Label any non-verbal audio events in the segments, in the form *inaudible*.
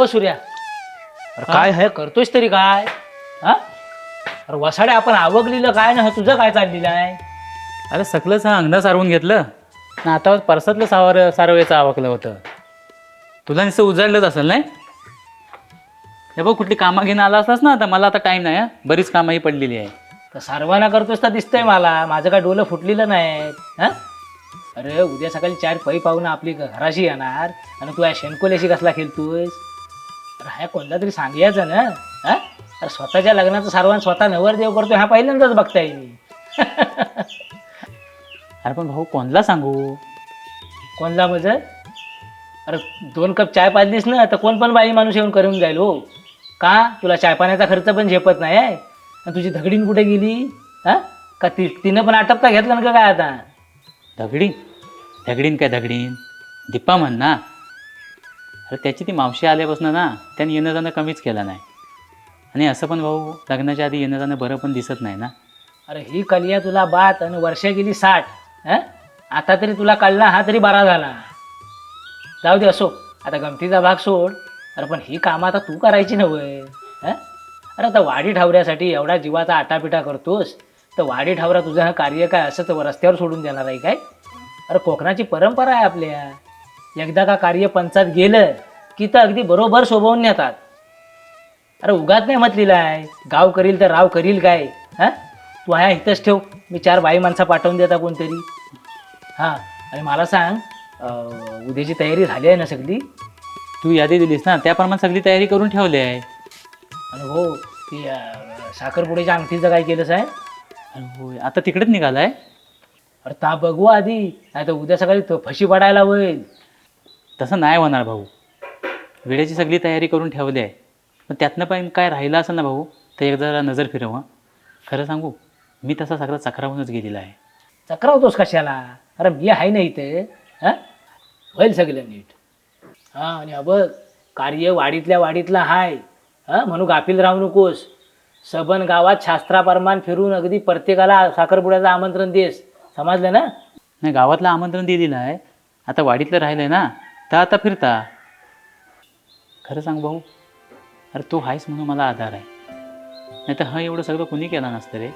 हो सूर्या. अरे काय आहे करतोयस तरी काय? हा? अरे वसाडे आपण आवगलेलं काय ना तुझं काय चाललेलं आहे? अरे सगळंच हा अंगणा सारवून घेतलं. ना आता परसातलं सावर सारवायचं आवकलं होतं. तुला नुसतं उजाडलंच असेल नाही? हे बघ कुठली कामं घेऊन आला असलास ना आता मला आता टाईम नाही हा. बरीच कामंही पडलेली आहे. तर सर्वांना करतोस तर दिसतंय मला. माझं काय डोलं फुटलेलं नाही. हा? अरे उद्या सकाळी चार पै पाहून आपली घराशी येणार. आणि तू या शेणकोल्याशी कसला खेळतोयस? हा कोणता तरी सांगायचं ना हा? अरे स्वतःच्या लग्नाचं सर्वांना स्वतः नवरदेव करतो हा पहिल्यांदाच बघताय मी. *laughs* अरे पण भाऊ कोणला सांगू? कोणला म्हणजे? अरे दोन कप चाय पाजलीस ना तर कोण पण बाई माणूस येऊन करून जाईल हो. का? तुला चाय पाण्याचा खर्च पण झेपत नाही आहे आणि तुझी धगडीन कुठे गेली? हा? का ती तिनं पण आटपता घेतलं ना का काय आता? दगडीन? दगडीन काय दगडीन? दीपा म्हण ना. अरे त्याची ती मावशी आल्यापासून ना त्याने येणं जाणं कमीच केलं नाही. आणि असं पण भाऊ लग्नाच्या आधी येणं जाणं बरं पण दिसत नाही ना. अरे ही कलिया तुला बात आणि वर्ष गेली साठ हा? आता तरी तुला कळला हा तरी बरा झाला. जाऊ दे असो आता गमतीचा भाग सोड. अरे पण ही कामं आता तू करायची नव्हे हा? अरे आता वाडी ठावऱ्यासाठी एवढा जीवाचा आटापिटा करतोस तर वाडी ठावरा तुझं हा कार्य काय असं तर रस्त्यावर सोडून देणार आहे काय? अरे कोकणाची परंपरा आहे आपल्या. एकदा का कार्य पंचात गेलं की तर अगदी बरोबर शोभवून नेतात. अरे उगाच नाही म्हटलेलं आहे गाव करील तर राव करील काय हां? तू ह्या इथंच ठेव मी चार बाई माणसं पाठवून देता कोणतरी. हां आणि मला सांग उद्याची तयारी झाली आहे ना सगळी? तू यादी दिलीस ना त्याप्रमाणे सगळी तयारी करून ठेवली आहे. आणि हो ती अं, साखरपुड्याच्या अंगठीचं काय केलंस आहे अरे होय आता तिकडेच निघालाय? अरे ता बघू आधी नाही तर उद्या सकाळी तो फशी पडायला होईल. तसं नाही होणार भाऊ. वेळेची सगळी तयारी करून ठेवली आहे. पण त्यातनं पण काय राहिलं असेल ना भाऊ तर एक जरा नजर फिरव हं. खरं सांगू मी तसा सगळा चक्रावूनच गेलेला आहे. चक्रावतोस कशाला? अरे मी आहे ना इथे हां? होईल सगळं नीट. हां आणि हा बघ कार्य वाडीतल्या वाडीतला हाय हां? म्हणून गाफील राहू नकोस. सबन गावात शास्त्राप्रमाण फिरून अगदी प्रत्येकाला साखरपुड्याचं आमंत्रण देस. समजलं ना? नाही गावातलं आमंत्रण दिलेलं आहे. आता वाडीतलं राहिलं आहे ना आता फिरता. खरं सांग भाऊ अरे तू आहेस म्हणून मला आधार आहे. नाही तर हा एवढं सगळं कोणी केलं नसतं रे?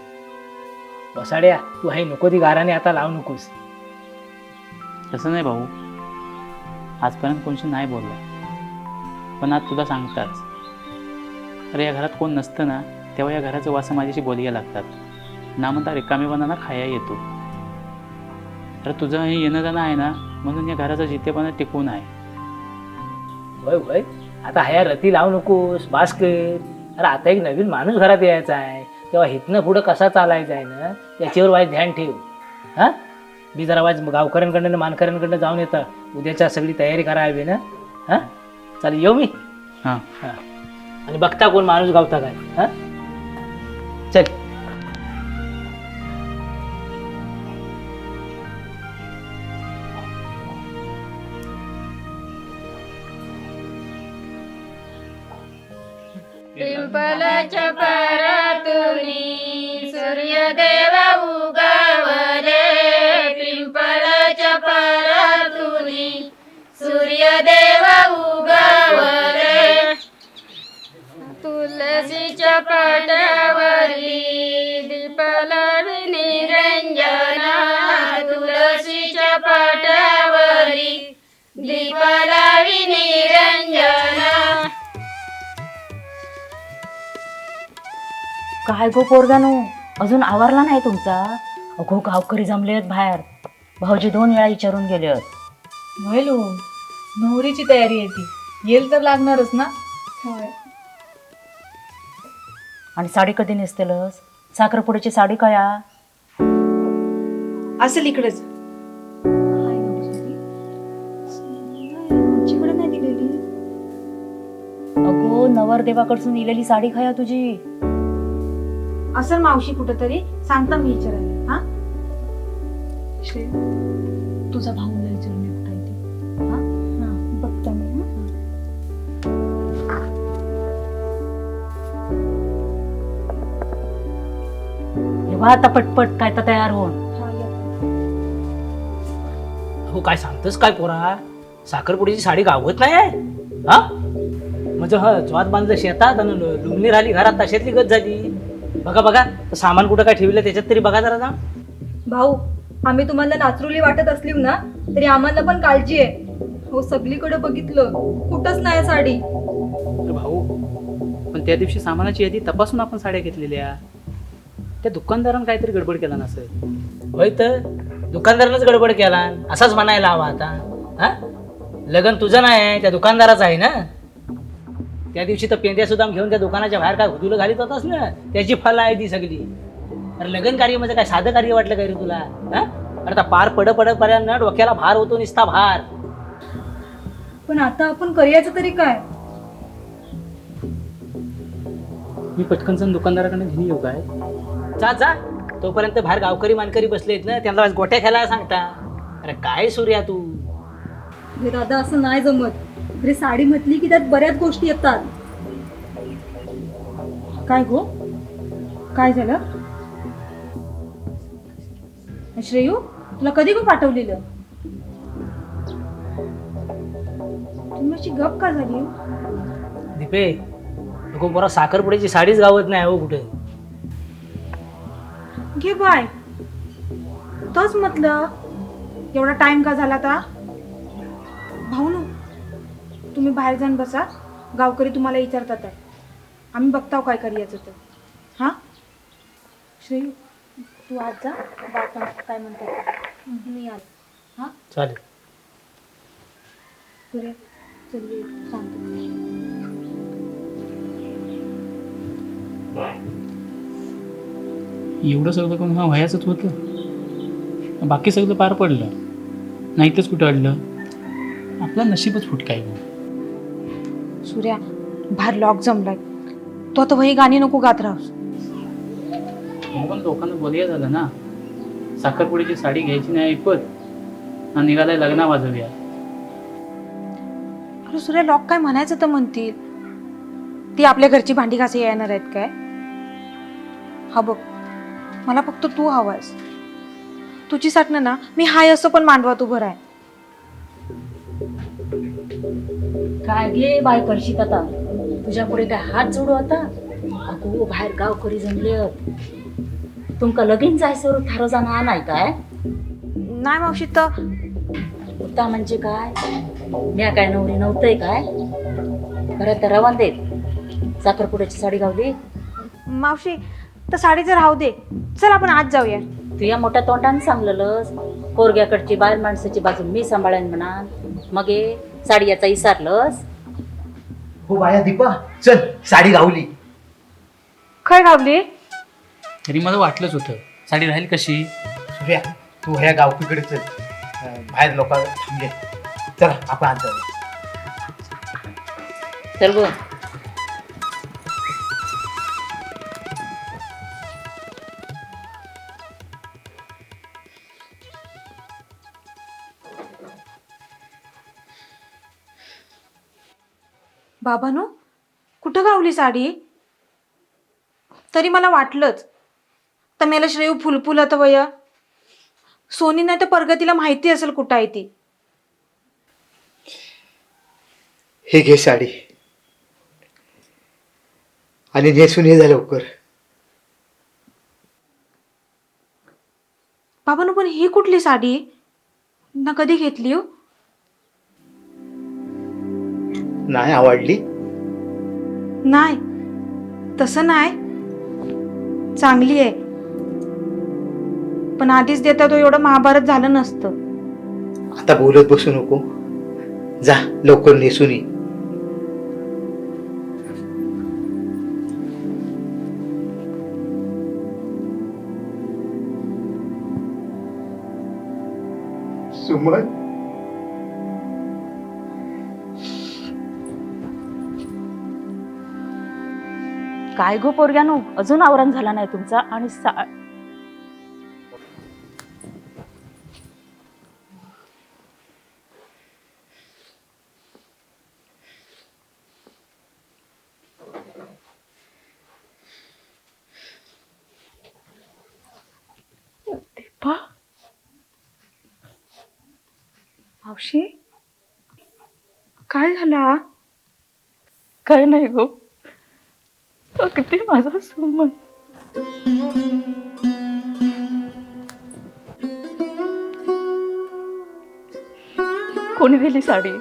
बसाड्या तू आहे नको ती गाराने आता लावू नकोस. तसं नाही भाऊ. आजपर्यंत कोणशी नाही बोललं. पण आज तुला सांगताच. अरे या घरात कोण नसतं ना तेव्हा या घराचं वासं माझ्याशी बोलया लागतात. ना म्हणता रिकामेपणाला खाया येतो. तर तुझं हे येणं जाणं आहे ना म्हणून या घराचा जितेपणा टिकून आहे. होय होय. आता ह्या रती लावू नकोस बास कर. अरे आता एक नवीन माणूस घरात यायचा आहे. तेव्हा हिथनं पुढं कसा चालायचा आहे ना याच्यावर वाईट ध्यान ठेव. हां? मी जरा वाज गावकऱ्यांकडनं मानकऱ्यांकडनं जाऊन येतं. उद्याच्या सगळी तयारी करावी ना? हां? चालेल येऊ मी? हां. हां. आणि बघता कोण माणूस गावता काय. हां? पिंपलाच्या पारातुनी सूर्यदेव उगवले काय गो पोरगानो? अजून आवरला नाही तुमचा? अगो गावकरी जमले आहेत बाहेर. भाऊजी दोन वेळा विचारून गेले आहेत. व्हायलो नवरीची तयारी आहे ती. येल तर लागणारच ना? आणि साडी कधी नेसतेलस? साखरपुड्याची साडी कया असेल इकडेच. नाही दिलेली. अगो नवरदेवाकडसून इलेली साडी खया तुझी. असेल मावशी कुठेतरी सांगता मी विचारायला हा तुझा भाऊ विचार मी कुठे आहे ती. हा? हा, बघते मी हा. तेव्हा आता पटपट काय तर तयार होऊन हा, येते. हो काय सांगतोस काय पोरा साखरपुड्याची साडी गावत नाही आहे हा म्हणजे ह ज्वात बांधलं शेतात आणि लुंगणी राहिली घरात तशातली गत झाली बघा बघा सामान कुठं काय ठेवलं त्याच्यात तरी बघा जरा जा भाऊ आम्ही तुम्हाला नाचरुली वाटत असली ना तरी आम्हाला पण काळजी आहे. हो सगळीकडे बघितलं कुठंच नाही साडी. अरे भाऊ पण त्या दिवशी सामानाची यादी तपासून आपण साड्या घेतलेल्या. त्या दुकानदारानं काहीतरी गडबड केला नसेल होय तर दुकानदारानंच गडबड केला. असाच म्हणायला हवा आता. हा? लग्न तुझं नाही त्या दुकानदाराचं आहे ना? त्या दिवशी तर पेंद्या सुद्धा घेऊन त्या दुकानाच्या बाहेर काय हुदुलं घालीत होतास ना? त्याची फल आहे ती सगळी. अरे लग्न कार्य म्हणजे काय साधं कार्य वाटलं काय रे तुला? हा? अरे आता पार पड पडपर्यंत ना डोक्याला भार होतो निसता भार. पण आता आपण करायचं तरी काय? मी पटकन दुकानदाराकडे घेऊन येऊ काय? जा जा. तोपर्यंत बाहेर गावकरी मानकरी बसलेत ना त्यांना गोट्या खेळायला सांगता. अरे काय सूर्या तू? दादा असं नाही जमत. अरे साडी म्हटली की त्यात बऱ्याच गोष्टी येतात. काय गो? काय झालं? श्रेयू तुला कधी गो पाठवलेलं? तुम्ही गप का झाली? दीपे नको बरा साखरपुड्याची साडीच गावत नाही हो कुठे. घे बाय. तोच म्हटलं एवढा टाइम का झाला आता? तुम्ही बाहेर जाऊन बसा. गावकरी तुम्हाला विचारतात आहे. आम्ही बघताव काय करायचं तर हां? श्री तू आज जा. बापा काय म्हणतात मी आज. हां? चालेल. सूर्य चल ये, सांगतो. एवढं सगळं करून हा वयाचंच होतं. बाकी सगळं पार पडलं. नाहीतच कुठं अडलं. आपलं नशीबच फुटका आहे सूर्या बाहेर लॉक जमलाय. तो आता वही गाणी नको गात राहूस. मग पण लोकांना बोलया झालं ना. साखरपुडीची साडी घ्यायची नाही ऐकत आणि निघालाय लग्ना वाजवूया. अरे सूर्या लॉक काय म्हणायचं तर म्हणतील. ती आपल्या घरची भांडी घासी येणार आहेत काय? हा बघ मला फक्त तू हवायस. तुझी साठणं ना मी हाय असं पण मांडवात उभं आहे काय गे बाय करशीत आता? तुझ्या पुढे काय हात जोडू आता? अगो बाहेर गावकरी जमले तुमका लगीन जायचं थारो जाणार नाही काय? नाही मावशी तर होता म्हणजे काय? म्या काय नवरी नव्हतंय काय? बरं तर रवान देत. साखरपुड्याची साडी गावली मावशी तर साडीचं राहू दे. चल आपण आज जाऊया. तू या मोठ्या तोंडाने सांगलेलंस कोरग्याकडची बाहेर माणसाची बाजू मी सांभाळेन म्हणा मग हे साडी याचा इसारलंस हो बाया दीपा चल साडी गावली खय गावली तरी मला वाटलंच होतं. साडी राहील कशी? सूर्या तू ह्या गावकीकडे चल. अं, बाहेर लोक थांबले. चला आपण आज जाऊया चल गो. बाबानो कुठं गावली साडी? तरी मला वाटलंच. तर मला श्रेयू फुलफुल आता वय. सोनी नाही तर प्रगतीला माहिती असेल कुठं आहे ती. हे घे साडी. आणि नेसून ये जा लवकर. बाबानो पण ही कुठली साडी? ना कधी घेतली हो? नाही आवडली? नाही. तसं नाही. चांगली आहे. पण आधीच देता तो एवढं महाभारत झालं नसतं. आता बोलत बसू नको. जा लवकर नेसून ये. काय गो पोरग्यानो? अजून आवरण झाला नाही तुमचा आणि सा मावशी? काय झाला काय नाही गो. अगदी माझा सुमन. कोणी दिली साडी?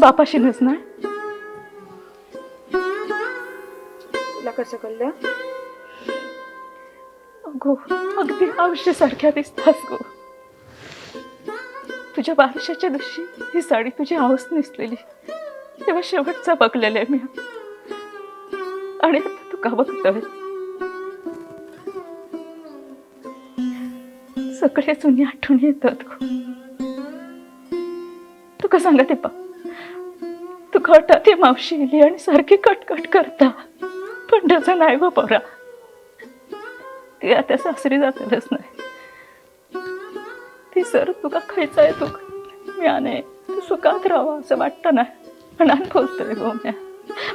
बापाशी नसणार? तुला कसं कळलं? अगो अगदी आयुष्यासारख्या दिसतास गो. तुझ्या बारशाच्या दिवशी ही साडी तुझी हाऊस नेसलेली. तेव्हा शेवटचा बघलेलं आहे मी. आणि आता तू का बघतोय सगळे जुनी आठवण येतात तुका सांगा ते पा? तू कटा ती मावशी येली आणि सारखी कटकट करता. पण तसं नाही गो परा. ती आता सासरी जातलंच नाही. ती सर तुका खायचा आहे तुका. मी आणे तू सुखात राहावं असं वाटतं ना म्हणान बोलतोय गो म्या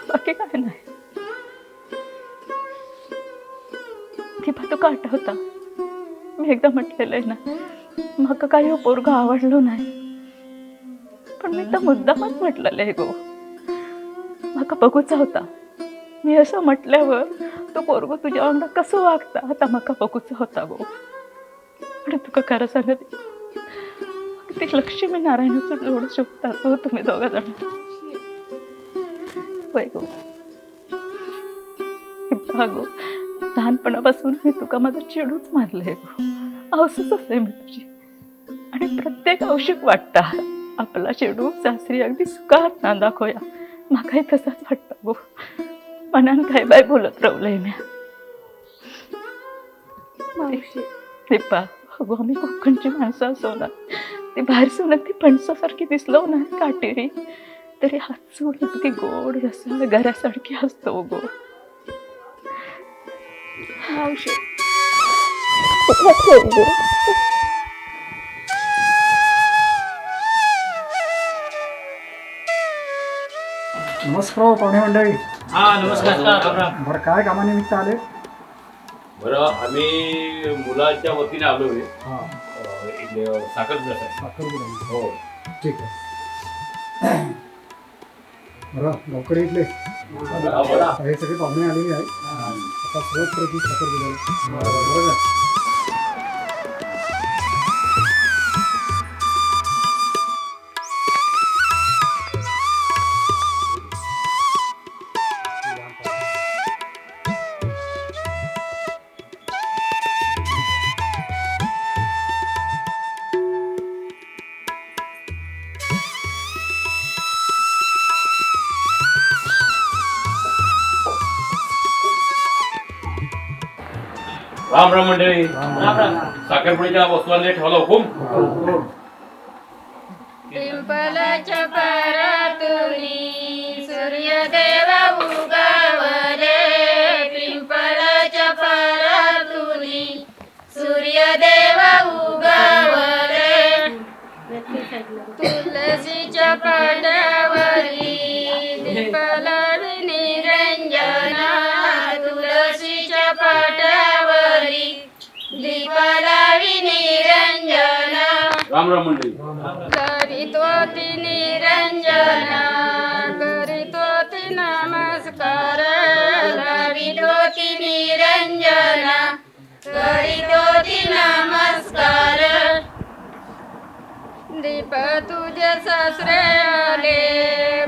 बाकी काय नाही. ती पा तुका आठवता मी एकदा म्हटलेलं आहे ना माका काही पोरगा आवडलो नाही. पण मी तर मुद्दामच म्हटलेलं आहे गो. माका बघूचा होता. मी असं म्हटल्यावर तो पोरगो तुझ्या वांगडा कसं वागता? आता माका बघूचा होता गो. आणि तुका खरं सांगत ते लक्ष्मी नारायणाचं जोड शोधतात हो तुम्ही दोघा जण. होय गो. गो. लहानपणापासून मी तुका माझं चिडूच गो. औसच आहे मी तुझी आणि प्रत्येक औषध वाटता आपला चेडू सासरी अगदी सुखात ना दाखवया. म्हाकाही तसाच वाटतं गो. मनान काय बाय बोलत रावलंय मावशी. दीपा अगो आम्ही कोकणची माणसं असो ना ती बाहेर सोन ती फणसासारखी दिसलो ना काटेरी. तरी हातसून अगदी गोड असं घरासारखी असतो गो. मावशी. नमस्कार पाहुणे मंडळी. हा नमस्कार बरं काय कामानिमित्त आले? बरं आम्ही मुलाच्या वतीने आलो आहे. हां. इथे साखरपुड्यासाठी साखरपुडा हो. ठीक आहे. बरं गावकडे इथले हा, सगळे पाहुणे आलेले आहेत. आता राम राम मंडळी. साखरपुडीच्या वस्तूला ठेवला हुकुम. पिंपलाच्या पारातुनी सूर्यदेव उगावले. पिंपलाच्या पारातुनी सूर्यदेव उगावले. तुलसीच्या पाण्यावरी दीपलावी राम राम मंडळी. करीतो ती निरंजन करीतो ती नमस्कार करीतो ती निरंजन करीतो ती नमस्कार. दीप तुझे सासरे आले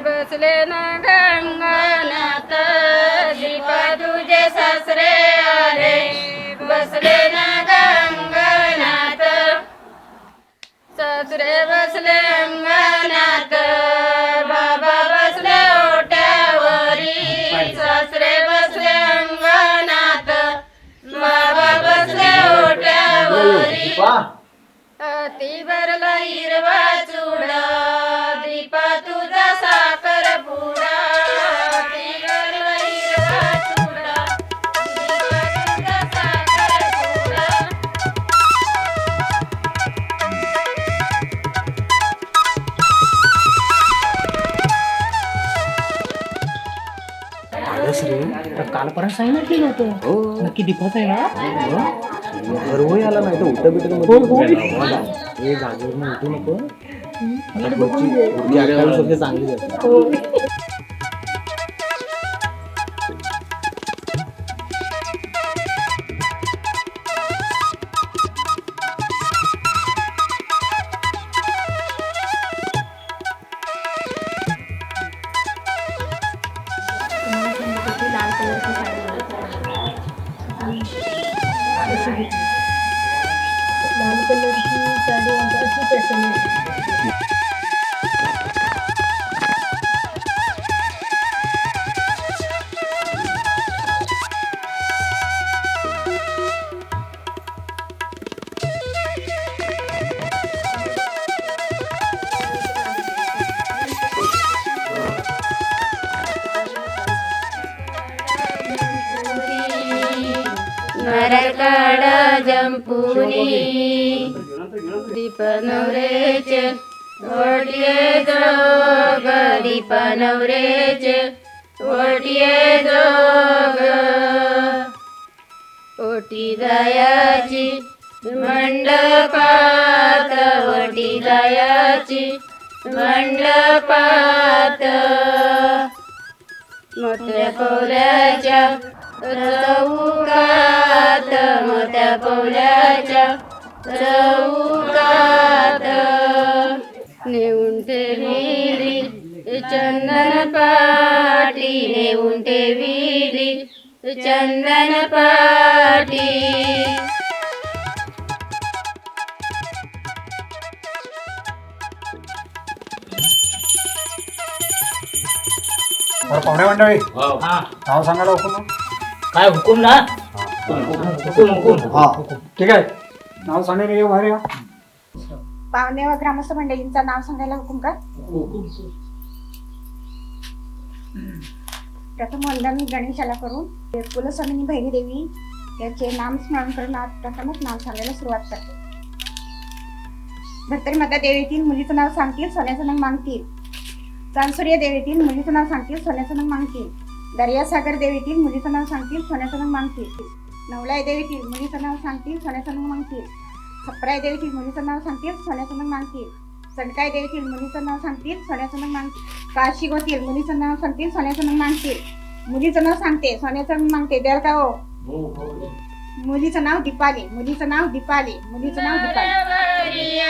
बसले ना गंगनाथ. दीप तुझे सासरे ትሬ በስሌም መናተ कालपर्यंत सांगितलं केलं होतं नक्की दीपाच आहे ना? बरोबर आला नाही तर उठं बिटं हे जागेवर उठू नको. आता पुढची पुढची अठ्ठावीस वर्ष चांगली जाते मंडपाची मंडपात. मोठ्या पौल्याच्या चौकात मोठ्या पौल्याच्या चौकात नेऊन ठेविली चंदन पाटी नेऊन ठेविली चंदन पाटी. बरं पाहुणे मंडळी. हा. हा. नाव सांगायला हुकूम ना? काय हुकूम ना? हुकूम हुकूम. हा ठीक आहे. नाव सांगायला ये बाहेर या. पाहुणे व ग्रामस्थ मंडळींचं नाव सांगायला हुकूम का? प्रथम वंदन गणेशाला करून कुलस्वामिनी भैरी देवी याचे नाम स्मरण करून आज प्रथमच नाव सांगायला सुरुवात करते. भरतरी माता देवीतील मुलीचं नाव सांगतील सोन्याचं नाव मागतील. चांदसूर्य देवीतील मुलीचं नाव सांगतील सोन्याचं नाव मागतील दर्यासागर देवीतील मुलीचं नाव सांगतील सोन्याचं नाव मागतील नवलाय देवीतील मुलीचं नाव सांगतील सोन्याचं नाव मागतील खपराय देवीतील मुलीचं नाव सांगतील सोन्याचं नाव मागतील सणकाय देवीतील मुलीचं नाव सांगतील सोन्याचं नाव मागतील काशी गोतील मुलीचं नाव सांगतील सोन्याचं नाव मागतील मुलीचं नाव सांगते सोन्याचं नाव मागते द्याल का हो मुलीचं नाव दीपाली मुलीचं नाव दीपाली मुलीचं नाव दीपाली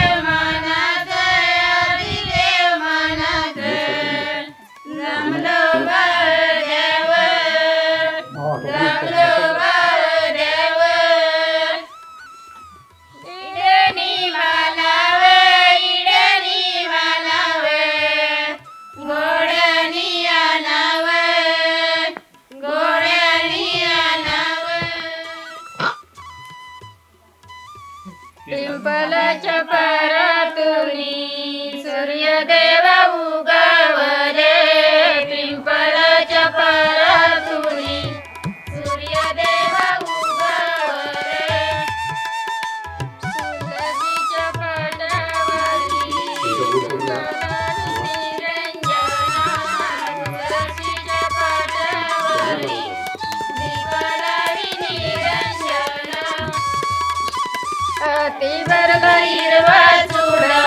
हिरवा चुडा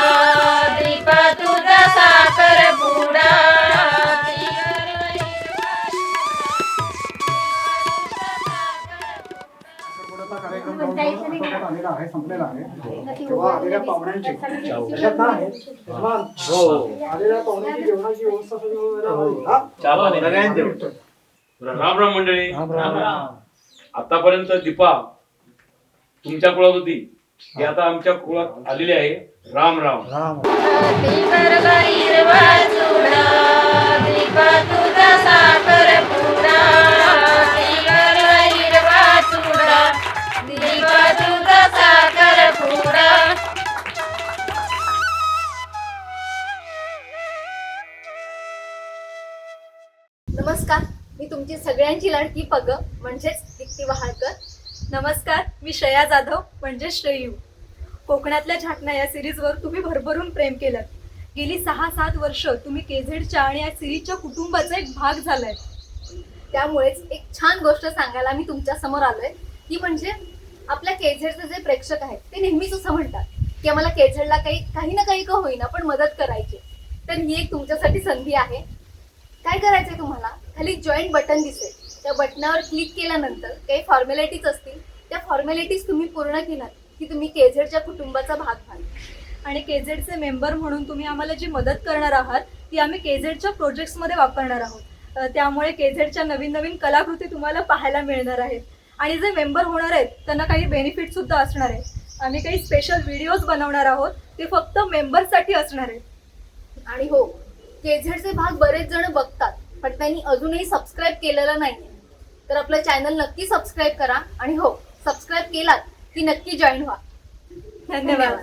दीपा तुझा साखर पुडा अति बरग हिरवा पुढचा कार्यक्रम जवळजवळ आटोक्यात आलेला आहे संपलेला आहे तेव्हा आलेल्या पाहुण्यांची लक्षात ना आहे यजमान, आलेल्या पाहुण्यांची जेवणाची व्यवस्था सगळी वगैरे होईल, हा? राम राम मंडळी. आतापर्यंत दीपा तुमच्या कुळात होती ती आता आमच्या कुळात आलेली आहे. राम राम. राम. नमस्कार. मी तुमची सगळ्यांची लाडकी पग म्हणजेच दीप्ती वहाळकर. नमस्कार मी श्रेया जाधव म्हणजे श्रेयू. कोकणातल्या झाकणा या सिरीजवर तुम्ही भरभरून प्रेम केलं गेली सहा सात वर्ष तुम्ही केझेडच्या आणि या सिरीजच्या कुटुंबाचा एक भाग झालाय. त्यामुळेच एक छान गोष्ट सांगायला मी तुमच्यासमोर आलोय. ती म्हणजे आपल्या केझेडचे जे प्रेक्षक आहेत ते नेहमीच असं म्हणतात की आम्हाला केझेडला काही काही ना काही का होईना पण मदत करायची तर ही एक तुमच्यासाठी संधी आहे. काय करायचंय तुम्हाला? खाली जॉईंट बटन दिसेल. त्या बटनावर क्लिक केल्यानंतर काही फॉर्मॅलिटीज असतील त्या फॉर्मॅलिटीज तुम्ही पूर्ण केलात की तुम्ही केझेडच्या कुटुंबाचा भाग व्हाल. आणि केझेडचे मेंबर म्हणून तुम्ही आम्हाला जी मदत करणार आहात ती आम्ही केझेडच्या प्रोजेक्ट्समध्ये वापरणार आहोत. त्यामुळे केझेडच्या नवीन नवीन कलाकृती तुम्हाला पाहायला मिळणार आहेत. आणि जे मेंबर होणार आहेत त्यांना काही बेनिफिट सुद्धा असणार आहेत. आम्ही काही स्पेशल व्हिडिओज बनवणार आहोत ते फक्त मेंबरसाठी असणार आहेत. आणि हो केझेडचे भाग बरेच जण बघतात पण त्यांनी अजूनही सबस्क्राईब केलेलं नाही तर आपलं चॅनल नक्की सबस्क्राईब करा आणि हो सबस्क्राईब केलात की नक्की जॉईन व्हा. धन्यवाद.